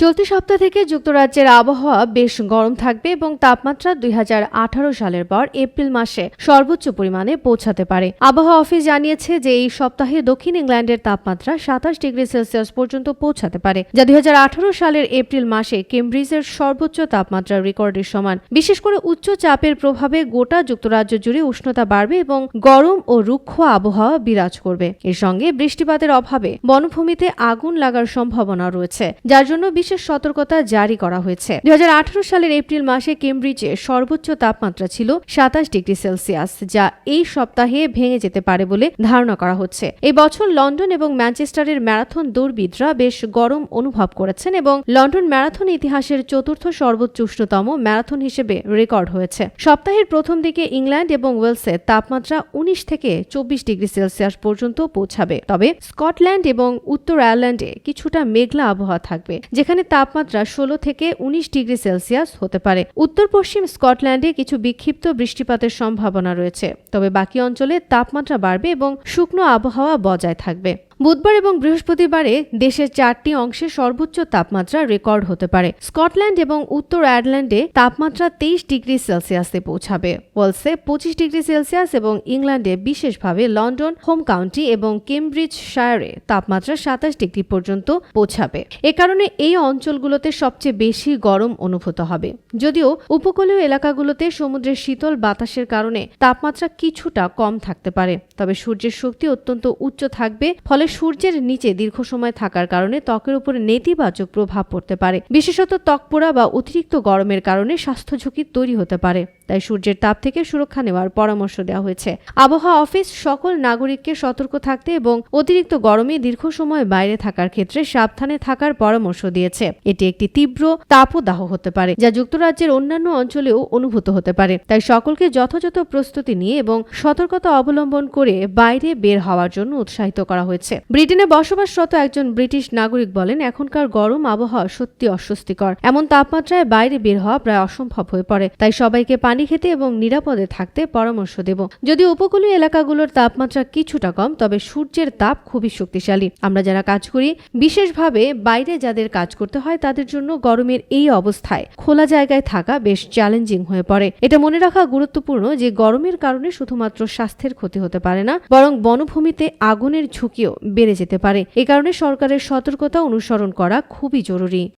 চলতি সপ্তাহ থেকে যুক্তরাজ্যের আবহাওয়া বেশ গরম থাকবে এবং তাপমাত্রা দুই হাজার আঠারো সালের পর এপ্রিল মাসে সর্বোচ্চ পরিমাণে পৌঁছাতে পারে। আবহাওয়া অফিস জানিয়েছে যে এই সপ্তাহে দক্ষিণ ইংল্যান্ডের তাপমাত্রা সাতাশ ডিগ্রি সেলসিয়াস পর্যন্ত পৌঁছাতে পারে, যা দুই হাজার আঠারো সালের এপ্রিল মাসে কেমব্রিজের সর্বোচ্চ তাপমাত্রা রেকর্ডের সমান। বিশেষ করে উচ্চ চাপের প্রভাবে গোটা যুক্তরাজ্য জুড়ে উষ্ণতা বাড়বে এবং গরম ও রুক্ষ আবহাওয়া বিরাজ করবে। এর সঙ্গে বৃষ্টিপাতের অভাবে বনভূমিতে আগুন লাগার সম্ভাবনা রয়েছে, যার জন্য বিশেষ সতর্কতা জারি করা হয়েছে। দু হাজার আঠারো সালের এপ্রিল মাসে কেমব্রিজে সর্বোচ্চ তাপমাত্রা ছিল সাতাশ ডিগ্রি সেলসিয়াস, যা এই সপ্তাহে ভেঙে যেতে পারে বলে ধারণা করা হচ্ছে। এই বছর লন্ডন এবং ম্যানচেস্টারের ম্যারাথন দৌড়বিদরা বেশ গরম অনুভব করেছেন এবং লন্ডন ম্যারাথন ইতিহাসের চতুর্থ সর্বোচ্চ উষ্ণতম ম্যারাথন হিসেবে রেকর্ড হয়েছে। সপ্তাহের প্রথম দিকে ইংল্যান্ড এবং ওয়েলসে তাপমাত্রা উনিশ থেকে চব্বিশ ডিগ্রি সেলসিয়াস পর্যন্ত পৌঁছাবে। তবে স্কটল্যান্ড এবং উত্তর আয়ারল্যান্ডে কিছুটা মেঘলা আবহাওয়া থাকবে, যেখানে তাপমাত্রা ষোলো থেকে উনিশ ডিগ্রি সেলসিয়াস হতে পারে। উত্তর পশ্চিম স্কটল্যান্ডে কিছু বিক্ষিপ্ত বৃষ্টিপাতের সম্ভাবনা রয়েছে। তবে বাকি অঞ্চলে তাপমাত্রা বাড়বে এবং শুকনো আবহাওয়া বজায় থাকবে। বুধবার এবং বৃহস্পতিবারে দেশের চারটি অংশে সর্বোচ্চ তাপমাত্রা রেকর্ড হতে পারে। স্কটল্যান্ড এবং উত্তর আয়ারল্যান্ডে তাপমাত্রা তেইশ ডিগ্রি সেলসিয়াসে পৌঁছাবে। ওয়েলসে পঁচিশ ডিগ্রি সেলসিয়াস এবং ইংল্যান্ডে বিশেষভাবে লন্ডন, হোম কাউন্টি এবং কেমব্রিজ শায়ারে তাপমাত্রা সাতাশ ডিগ্রি পর্যন্ত পৌঁছাবে। এ কারণে এই অঞ্চলগুলোতে সবচেয়ে বেশি গরম অনুভূত হবে। যদিও উপকূলীয় এলাকাগুলোতে সমুদ্রের শীতল বাতাসের কারণে তাপমাত্রা কিছুটা কম থাকতে পারে। তবে সূর্যের শক্তি অত্যন্ত উচ্চ থাকবে, ফলে সূর্যের নিচে দীর্ঘ সময় থাকার কারণে ত্বকের উপর নেতিবাচক প্রভাব পড়তে পারে। বিশেষত ত্বক পোড়া বা অতিরিক্ত গরমের কারণে স্বাস্থ্য ঝুঁকি তৈরি হতে পারে। তাই সূর্যের তাপ থেকে সুরক্ষা নেওয়ার পরামর্শ দেওয়া হয়েছে। আবহাওয়া অফিস সকল নাগরিককে সতর্ক থাকতে এবং অতিরিক্ত গরমে দীর্ঘ সময় বাইরে থাকার ক্ষেত্রে সাবধানে থাকার পরামর্শ দিয়েছে। এটি একটি তীব্র তাপদাহ হতে পারে, যা যুক্তরাজ্যের অন্যান্য অঞ্চলেও অনুভূত হতে পারে। তাই সকলকে যথাযথ প্রস্তুতি নিয়ে এবং সতর্কতা অবলম্বন করে বাইরে বের হওয়ার জন্য উৎসাহিত করা হয়েছে। ব্রিটেনে বসবাসরত একজন ব্রিটিশ নাগরিক বলেন, এখনকার গরম আবহাওয়া সত্যি অস্বস্তিকর। এমন তাপমাত্রায় বাইরে বের হওয়া প্রায় অসম্ভব হয়ে পড়ে। তাই সবাইকে পানি খেতে এবং নিরাপদে থাকতে পরামর্শ দেব। যদি উপকূলীয় এলাকাগুলোর তাপমাত্রা কিছুটা কম, তবে সূর্যের তাপ খুবই শক্তিশালী। আমরা যারা কাজ করি, বিশেষভাবে বাইরে যাদের কাজ করতে হয়, তাদের জন্য গরমের এই অবস্থায় খোলা জায়গায় থাকা বেশ চ্যালেঞ্জিং হয়ে পড়ে। এটা মনে রাখা গুরুত্বপূর্ণ যে, গরমের কারণে শুধুমাত্র স্বাস্থ্যের ক্ষতি হতে পারে না, বরং বনভূমিতে আগুনের ঝুঁকিও বেড়ে যেতে পারে। এ কারণে সরকারের সতর্কতা অনুসরণ করা খুবই জরুরি।